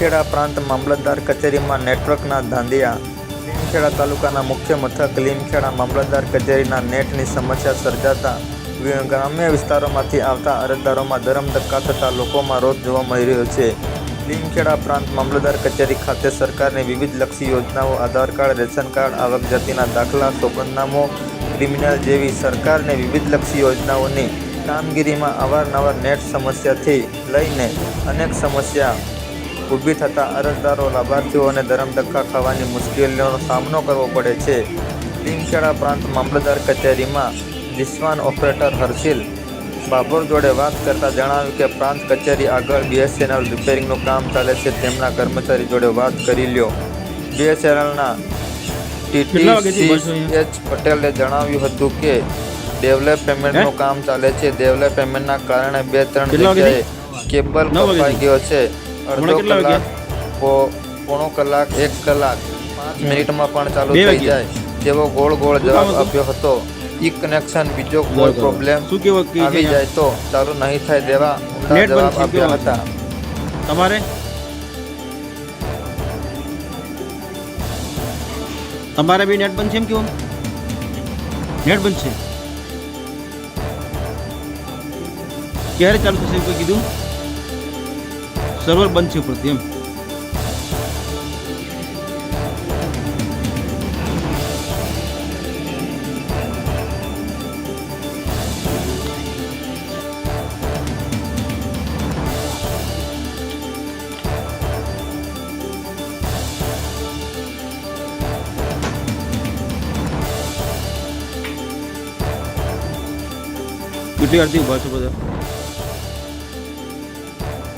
લીમખેડા પ્રાંત મામલતદાર કચેરીમાં નેટવર્કના ધાંધિયા. લીમખેડા તાલુકાના મુખ્ય મથક લીમખેડા મામલતદાર કચેરીના નેટની સમસ્યા સર્જાતા ગ્રામ્ય વિસ્તારોમાંથી આવતા અરજદારોમાં ધરમધક્કા થતા લોકોમાં રોષ જોવા મળી રહ્યો છે. લીમખેડા પ્રાંત મામલતદાર કચેરી ખાતે સરકારની વિવિધ લક્ષી યોજનાઓ, આધાર કાર્ડ, રેશન કાર્ડ, આવક જાતિના દાખલા, સોગંદનામો, ક્રિમિનલ જેવી સરકારની વિવિધ લક્ષી યોજનાઓની કામગીરીમાં અવારનવાર નેટ સમસ્યાથી લઈને અનેક સમસ્યા ઊભી થતાં અરજદારો લાભાર્થીઓને ધરમધક્કા ખાવાની મુશ્કેલીઓનો સામનો કરવો પડે છે. લીમખેડા પ્રાંત મામલતદાર કચેરીમાં દિશવાન ઓપરેટર હર્ષિલ બાબર જોડે વાત કરતાં જણાવ્યું કે પ્રાંત કચેરી આગળ બીએસએનએલ રિપેરિંગનું કામ ચાલે છે. તેમના કર્મચારી જોડે વાત કરી લ્યો. બીએસએનએલના અહીંયા? એચ પટેલે જણાવ્યું હતું કે ડેવલપ પેમેન્ટનું કામ ચાલે છે. ડેવલપ પેમેન્ટના કારણે બે ત્રણ જગ્યાએ? કેબલ કપાઈ ગયો છે. અડધો કલાક પોણો કલાક એક કલાક પાંચ મિનિટમાં પણ ચાલુ થઈ જાય. તેવો ગોળ ગોળ જવાબ આપ્યો હતો ઈ કનેક્શન બીજો કોઈ પ્રોબ્લેમ આવી જાય તો ચાલુ નહીં થાય બંધ જવાબ આપ્યા હતા. તમારે? તમારે બી નેટ બંધ છે એમ કેવું? નેટ બંધ છે. ક્યારે ચાલુ થશે કોઈ કીધું? સર્વર બંધ છે ઉપરથી એમ કેટલી વારથી ઊભા છો બધા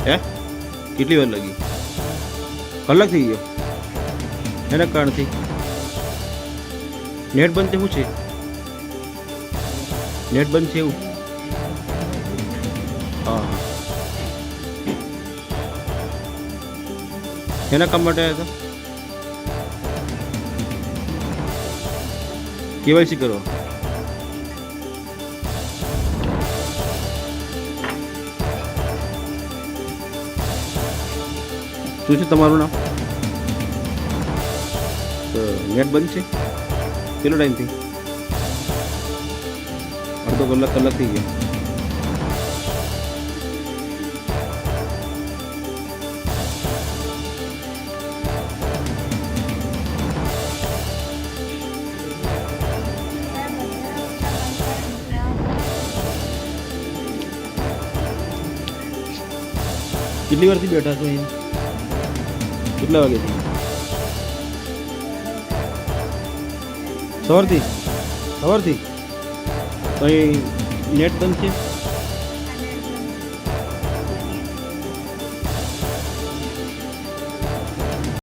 હે કેટલી વાર લાગી કલાક થઈ ગયો. એના કારણથી. નેટ બંધ શું છે? નેટ બંધ છે એવું? હા એના કામ માટે આવ્યા હતા? કેવાયસી કરવા? શું છે તમારું નામ? નેટ બંધ છે? કેટલો ટાઈમ થઈ અડધો કલાક કલાક થઈ ગયો. કેટલી વારથી બેઠા છો અહીંયા? કેટલા વાગે સવારથી? સવારથી? અહીં નેટ બંધ છે?